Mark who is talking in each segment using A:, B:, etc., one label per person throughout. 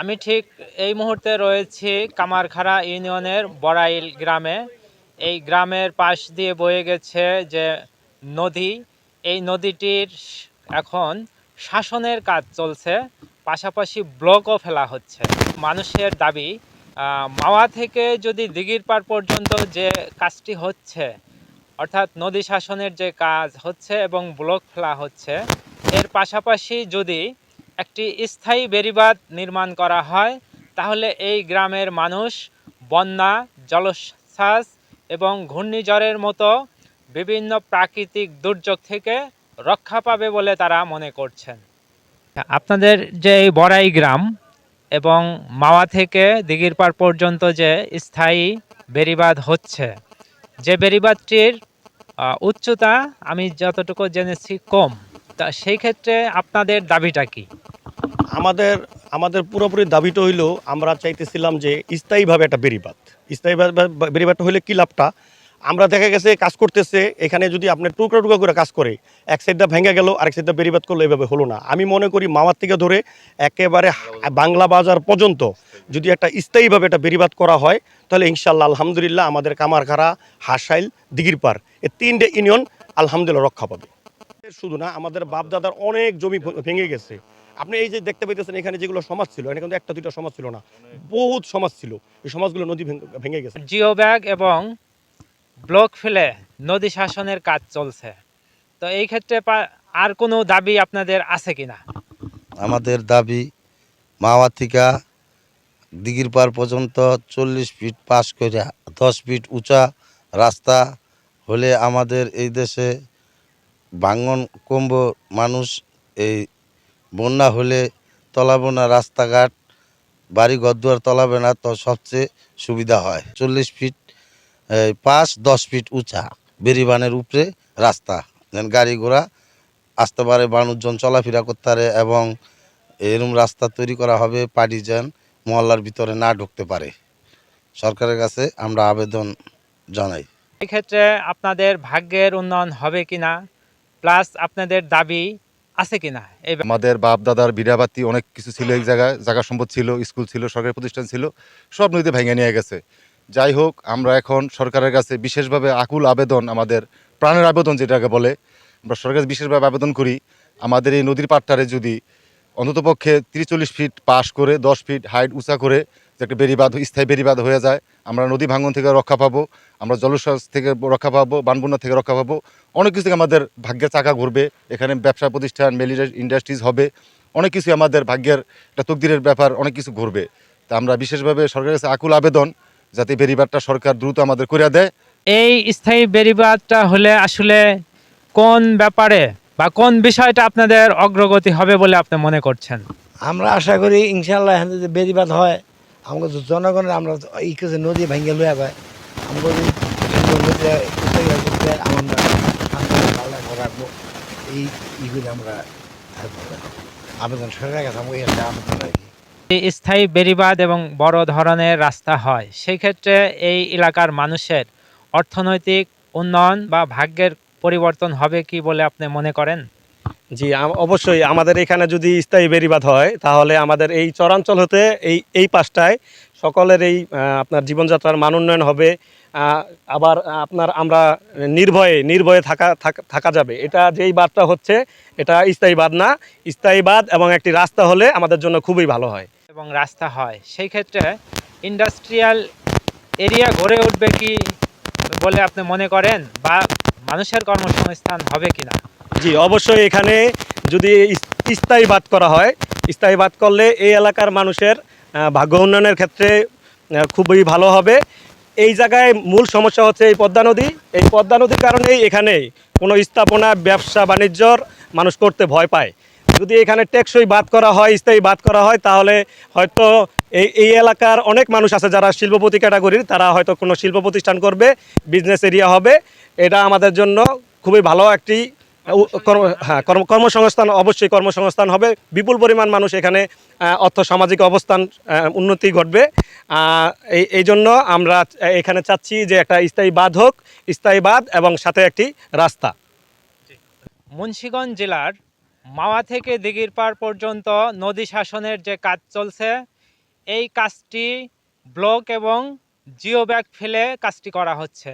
A: আমি ঠিক এই মুহূর্তে রয়েছি কামারখাড়া ইউনিয়নের বড়াইল গ্রামে। এই গ্রামের পাশ দিয়ে বয়ে গেছে যে নদী, এই নদীটির এখন শাসনের কাজ চলছে, পাশাপাশি ব্লকও ফেলা হচ্ছে। মানুষের দাবি মাওয়া থেকে যদি দিঘির পাড় পর্যন্ত যে কাজটি হচ্ছে, অর্থাৎ নদী শাসনের যে কাজ হচ্ছে এবং ব্লক ফেলা হচ্ছে, এর পাশাপাশি যদি একটি স্থায়ী বেড়িবাঁধ নির্মাণ করা হয়। তাহলে এই গ্রামের মানুষ বন্যা, জলোচ্ছ্বাস এবং ঘূর্ণিঝড়ের মতো বিভিন্ন প্রাকৃতিক দুর্যোগ থেকে রক্ষা পাবে বলে তারা মনে করছেন। আপনাদের যে এই বড়াই গ্রাম এবং মাওয়া থেকে দিঘির পাড় পর্যন্ত যে স্থায়ী বেড়িবাঁধ হচ্ছে, যে বেড়িবাঁধটির উচ্চতা আমি যতটুকু জেনেছি কম। তা সেই ক্ষেত্রে আপনাদের দাবিটা কি?
B: আমাদের আমাদের পুরোপুরি দাবিটা হইল, আমরা চাইতেছিলাম যে স্থায়ীভাবে একটা বেরিবাদ স্থায়ীভাবে বেরিবাদটা হইলে কি লাভটা? আমরা দেখা গেছে কাজ করতেছে, এখানে যদি আপনি টুকরা টুকরা করে কাজ করে, এক সাইডটা ভেঙে গেল, আরেক সাইডটা বেরিবাদ করল এভাবে হলো না। আমি মনে করি মামার থেকে ধরে একেবারে বাংলা বাজার পর্যন্ত যদি একটা স্থায়ীভাবে একটা বেরিবাদ করা হয়, তাহলে ইনশাল্লাহ আলহামদুলিল্লাহ আমাদের কামারখাড়া, হাসাইল, দিগিরপাড় এই তিনটে ইউনিয়ন আলহামদুলিল্লাহ রক্ষা পাবে। শুধু না আমাদের বাপ দাদার অনেক জমি ভেঙে গেছে। আপনি এই যে দেখতে পাইতেছেন এখানে যেগুলো সমাজ ছিল এখানে কিন্তু একটা দুইটা সমাজ ছিল না। বহুত সমাজ ছিল। এই সমাজগুলো নদী ভেঙে- ভেঙে গেছে।
A: জিও ব্যাগ এবং ব্লক ফেলে নদী শাসনের কাজ চলছে। তো এই ক্ষেত্রে আর কোনো দাবি আপনাদের আছে কিনা?
C: আমাদের দাবি মাওয়া থেকে দিঘির পার পর্যন্ত চল্লিশ ফিট পাস করে দশ ফিট উঁচা রাস্তা হলে আমাদের এই দেশে ভাঙন কমব মানুষ এই বন্যা হলে তলাবো না, রাস্তাঘাট, বাড়ি ঘরদুয়ার তলাবে না তো সবচেয়ে সুবিধা হয়। চল্লিশ ফিট পাঁচ, দশ ফিট উঁচা বেরিবানের উপরে রাস্তা। যেন গাড়ি ঘোড়া, আসতে পারে মানুষজন চলাফেরা করতে পারে এবং এরম রাস্তা তৈরি করা হবে পার্টি যেন মহল্লার ভিতরে না ঢুকতে পারে। সরকারের কাছে আমরা আবেদন জানাই।
A: এক্ষেত্রে আপনাদের ভাগ্যের উন্নয়ন হবে কিনা প্লাস আপনাদের দাবি আছে কিনা?
D: আমাদের বাপ দাদার বিড়াবাতি অনেক কিছু ছিল এই জায়গায়, জায়গা সম্পদ ছিল, স্কুল ছিল, সরকারি প্রতিষ্ঠান ছিল, সব নদীতে ভেঙে নিয়ে গেছে। যাই হোক, আমরা এখন সরকারের কাছে বিশেষভাবে আকুল আবেদন, আমাদের প্রাণের আবেদন যেটাকে বলে, আমরা সরকার বিশেষভাবে আবেদন করি, আমাদের এই নদীর পাটটারে যদি অন্ততপক্ষে তিরিশ চল্লিশ ফিট পাশ করে, দশ ফিট হাইট উঁচা করে যে একটা বেড়িবাঁধ স্থায়ী বেড়িবাঁধ হয়ে যায়। আমরা নদী ভাঙন থেকে রক্ষা পাবো, আমরা জলশ্বাস থেকে রক্ষা পাবো, বানবন্যা থেকে রক্ষা পাবো। অনেক কিছু থেকে আমাদের ভাগ্যের চাকা ঘুরবে, এখানে ব্যবসা প্রতিষ্ঠান মেলি ইন্ডাস্ট্রিজ হবে। অনেক কিছু আমাদের ভাগ্যের একটা তকদিরের ব্যাপার, অনেক কিছু ঘুরবে। তা আমরা বিশেষভাবে সরকারের কাছে আকুল আবেদন যাতে বেরিবারটা সরকার দ্রুত আমাদের করে দেয়।
A: এই স্থায়ী বেড়িবাঁধটা হলে আসলে কোন ব্যাপারে বা কোন বিষয়টা আপনাদের অগ্রগতি হবে বলে আপনি মনে করছেন?
E: আমরা আশা করি ইনশাল্লাহ এখানে যদি বেদিবাদ হয় আমাকে জনগণের আমরা এই কিছু নদী ভেঙে আমাকে যদি তৈরি করতে আমরা রাখব এই আবেদন সরকারের কাছে আমাকে একটা আবেদন আর
A: স্থায়ী বেড়িবাঁধ এবং বড় ধরনের রাস্তা হয় সেই ক্ষেত্রে এই এলাকার মানুষের অর্থনৈতিক উন্নয়ন বা ভাগ্যের পরিবর্তন হবে কি বলে আপনি মনে করেন?
B: জি অবশ্যই আমাদের এখানে যদি স্থায়ী বেরিবাদ হয় তাহলে আমাদের এই চরাঞ্চল হতে এই এই পাশটায় সকলের এই আপনার জীবনযাত্রার মান উন্নয়ন হবে। আবার আপনার আমরা নির্ভয়ে নির্ভয়ে থাকা থাকা- যাবে। এটা যেই বাদটা হচ্ছে এটা স্থায়ী বাদ না। স্থায়ী বাদ এবং একটি রাস্তা হলে আমাদের জন্য খুবই ভালো হয়।
A: এবং রাস্তা হয়। সেই ক্ষেত্রে ইন্ডাস্ট্রিয়াল এরিয়া গড়ে উঠবে কি বলে আপনি মনে করেন? বা মানুষের কর্মসংস্থান হবে কিনা?
B: জি, অবশ্যই এখানে যদি স্থায়ী বাদ করা হয়, স্থায়ী বাদ করলে এই এলাকার মানুষের ভাগ্য উন্নয়নের ক্ষেত্রে খুবই ভালো হবে। এই জায়গায় মূল সমস্যা হচ্ছে এই পদ্মা নদী। এই পদ্মা নদীর কারণেই এখানে কোনো স্থাপনা, ব্যবসা, বাণিজ্যর মানুষ করতে ভয় পায়। যদি এখানে টেকসই বাদ করা হয়, স্থায়ী বাদ করা হয়, তাহলে হয়তো এই এই এলাকার অনেক মানুষ আছে যারা শিল্পপতি ক্যাটাগরির, তারা হয়তো কোনো শিল্প প্রতিষ্ঠান করবে বিজনেস এরিয়া হবে। এটা আমাদের জন্য খুবই ভালো একটি হ্যাঁ কর্ম, কর্মসংস্থান, অবশ্যই কর্মসংস্থান হবে। বিপুল পরিমাণ মানুষ এখানে অর্থ সামাজিক অবস্থান উন্নতি ঘটবে। এই এই জন্য আমরা এখানে চাচ্ছি যে একটা স্থায়ী বাঁধ হোক, স্থায়ী বাঁধ এবং সাথে একটি রাস্তা।
A: মুন্সিগঞ্জ জেলার মাওয়া থেকে দিঘির পাড় পর্যন্ত নদী শাসনের যে কাজ চলছে এই কাজটি ব্লক এবং জিও ব্যাগ ফেলে কাজটি করা হচ্ছে।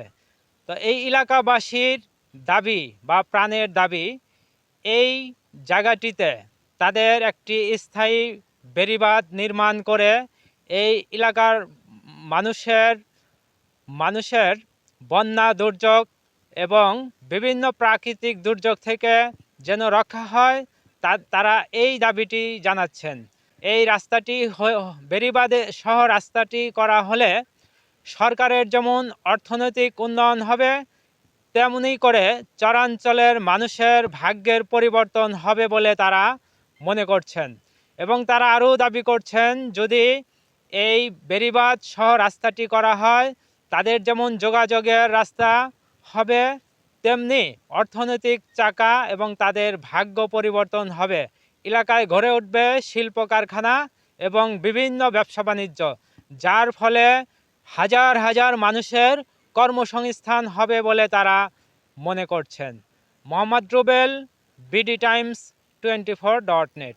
A: তো এই এলাকাবাসীর দাবি বা প্রাণের দাবি, এই জায়গাটিতে তাদের একটি স্থায়ী বেড়িবাঁধ নির্মাণ করে এই এলাকার মানুষের মানুষের বন্যা দুর্যোগ এবং বিভিন্ন প্রাকৃতিক দুর্যোগ থেকে যেন রক্ষা হয় তারা এই দাবিটি জানাচ্ছেন। এই রাস্তাটি বেড়িবাঁধে সহ রাস্তাটি করা হলে সরকারের যেমন অর্থনৈতিক উন্নয়ন হবে, তেমনি করে চরাঞ্চলের মানুষের ভাগ্যের পরিবর্তন হবে বলে তারা মনে করছেন। এবং তারা আরও দাবি করছেন, যদি এই বেরিবাদ সহ রাস্তাটি করা হয়, তাদের যেমন যোগাযোগের রাস্তা হবে, তেমনি অর্থনৈতিক চাকা এবং তাদের ভাগ্য পরিবর্তন হবে। এলাকায় গড়ে উঠবে শিল্প কারখানা এবং বিভিন্ন ব্যবসা বাণিজ্য, যার ফলে হাজার হাজার মানুষের কর্মসংস্থান হবে বলে তারা মনে করছেন। Mohammad Rubel BD Times twenty four dot net